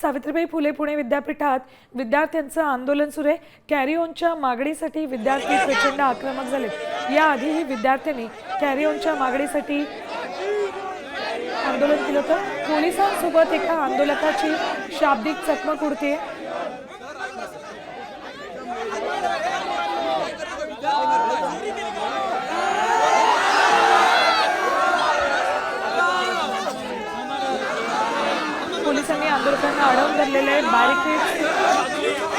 सावित्रीबाई फुले पुणे विद्यापीठात विद्यार्थ्यांचं आंदोलन सुरू आहे. कॅरी ऑनच्या मागणीसाठी विद्यार्थी प्रचंड आक्रमक झाले. याआधीही विद्यार्थ्यांनी कॅरी ऑनच्या मागणीसाठी आंदोलन केलं होतं. पोलिसांसोबत एका आंदोलकाची शाब्दिक चकमक उडते पोलिसांनी आंदोलकांना अडवून धरलेले बॅरिकेड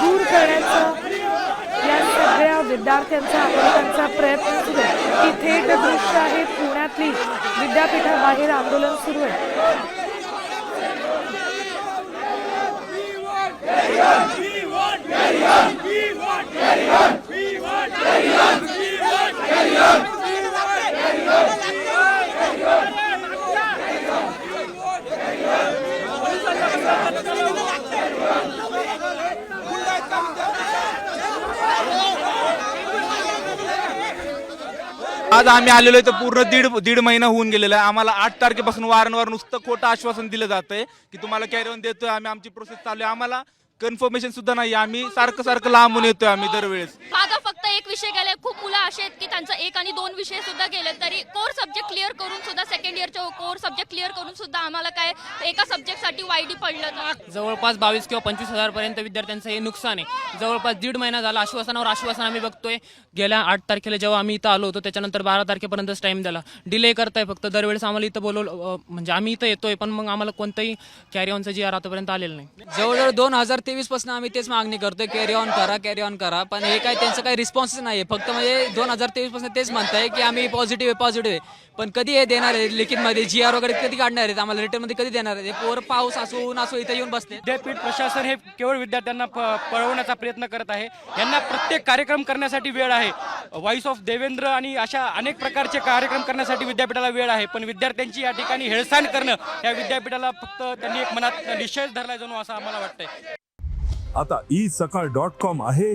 दूर करण्याचा या सगळ्या विद्यार्थ्यांचा आंदोलकांचा प्रयत्न सुरू आहे. ही थेट दृश्य आहे पुण्यातली विद्यापीठाबाहेर आंदोलन सुरू आहे. आज आम्ही आलेलो आहे तर पूर्ण दीड दीड महिना होऊन गेलेला आहे. आम्हाला आठ तारखेपासून वारंवार नुसतं खोटं आश्वासन दिलं जातंय की तुम्हाला कॅरीऑन देतोय आम्ही आमची प्रोसेस चालू आहे. आम्हाला कन्फर्मेशन सुद्धा नाही आम्ही सारखं सारखं लांबून येतोय आम्ही दरवेळेस. माझा एक विषय गेले खूप मुलं असे आहेत की त्यांचा एक आणि दोन विषय सुद्धा गेले तरी कोर सब्जेक्ट क्लिअर करून सुद्धा सेकंड इयरचे कोर सब्जेक्ट क्लिअर करून सुद्धा आम्हाला काय एका सब्जेक्टसाठी वायडी पडलं जवळपास बावीस किंवा पंचवीस हजारपर्यंत विद्यार्थ्यांचं हे नुकसान आहे. जवळपास दीड महिना झाला आश्वासनावर आश्वासन आम्ही बघतोय. गेल्या आठ तारखेला जेव्हा आम्ही इथं आलो होतो त्याच्यानंतर बारा तारखेपर्यंतच टाइम दिला डिले करताय फक्त दरवेळेस आम्हाला इथं बोलवलं अं, म्हणजे आम्ही इथं येतोय पण मग आम्हाला कोणतंही कॅरी ऑनचं जी आर आतापर्यंत आलेलं नाही. जवळजवळ दोन हजार तेवीसपासून आम्ही तेच मागणी करतोय कॅरी ऑन करा कॅरी ऑन करा. पण हे काय त्यांचं काही रिस्पॉन्सच नाही फक्त म्हणजे दोन हजार तेवीसपासून तेच म्हणताय की आम्ही पॉझिटिव्ह आहे पॉझिटिव्ह आहे. पण कधी हे देणार आहे लिखित मध्ये जी आर वगैरे कधी काढणार आहेत? आम्हाला रिटर्नमध्ये कधी देणार आहे पोर पाऊस असो ऊन असो इथं येऊन बसले विद्यापीठ प्रशासन हे केवळ विद्यार्थ्यांना प- पळवण्याचा प्रयत्न करत आहे. यांना प्रत्येक कार्यक्रम करण्यासाठी वेळ आहे. व्हॉइस ऑफ देवेंद्र आणि अशा अनेक प्रकारचे कार्यक्रम करण्यासाठी विद्यापीठाला वेळ आहे. पण विद्यार्थ्यांची या ठिकाणी हेळसांड करणं या विद्यापीठाला फक्त त्यांनी एक मनात निश्चयच धरला जणू असं आम्हाला वाटतंय. आता ई सकाळ डॉट कॉम आहे.